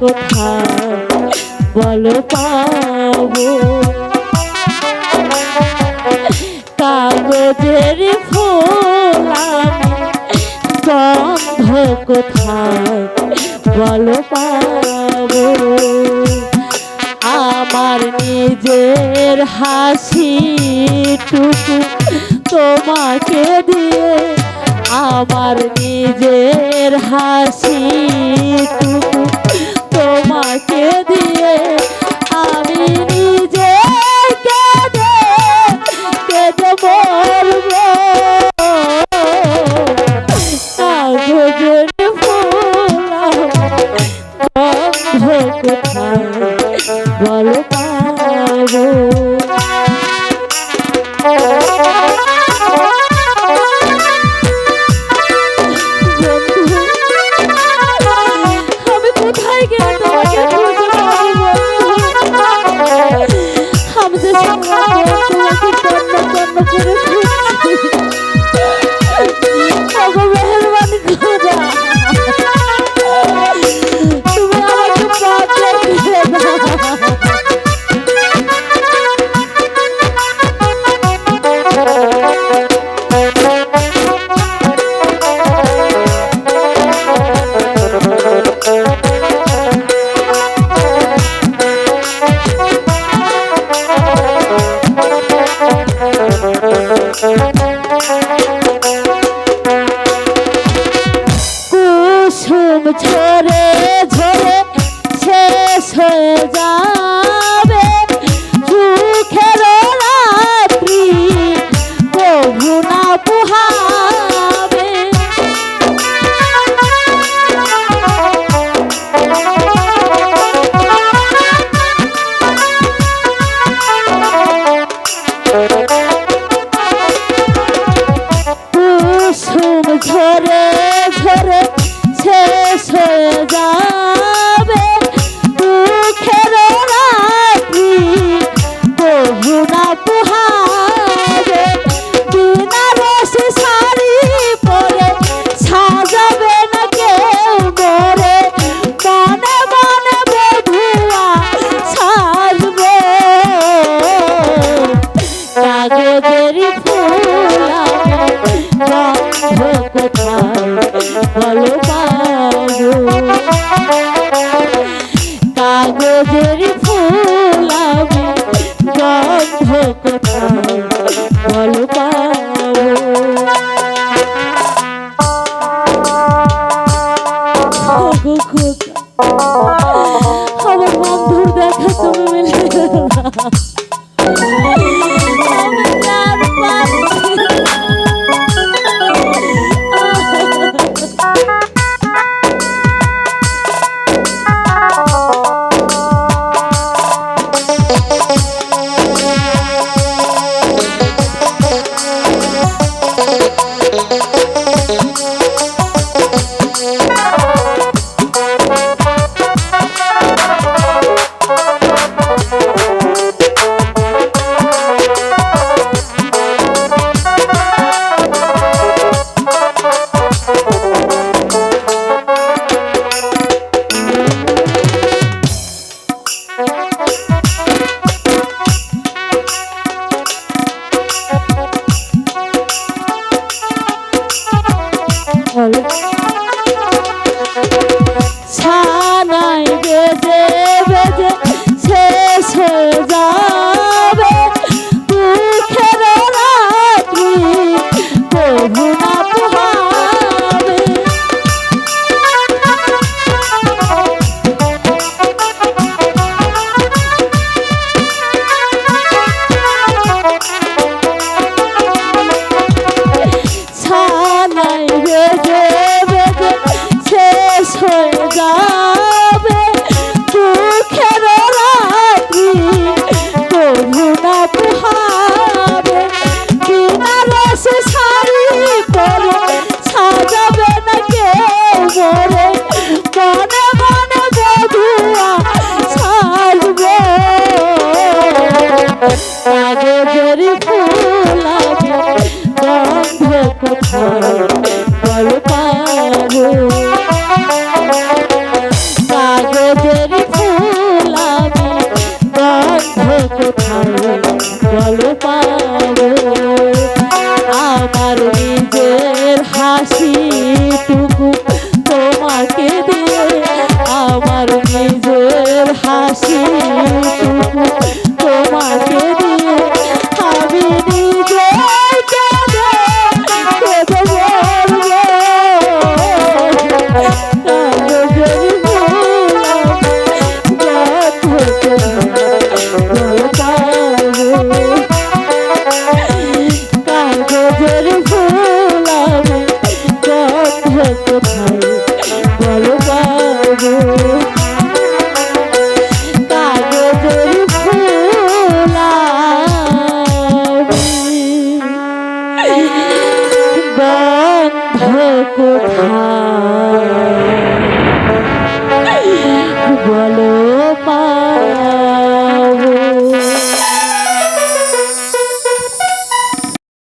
কোথা বলো পাবো। কাগজের গন্ধ কোথায়? বলো পাবো। আমার নিজের হাসি হাসিটুকু তোমাকে দিয়ে আমার নিজের হাসি হাসিটুকু Oh Mark. ঝরে কথা তুমি hi I see.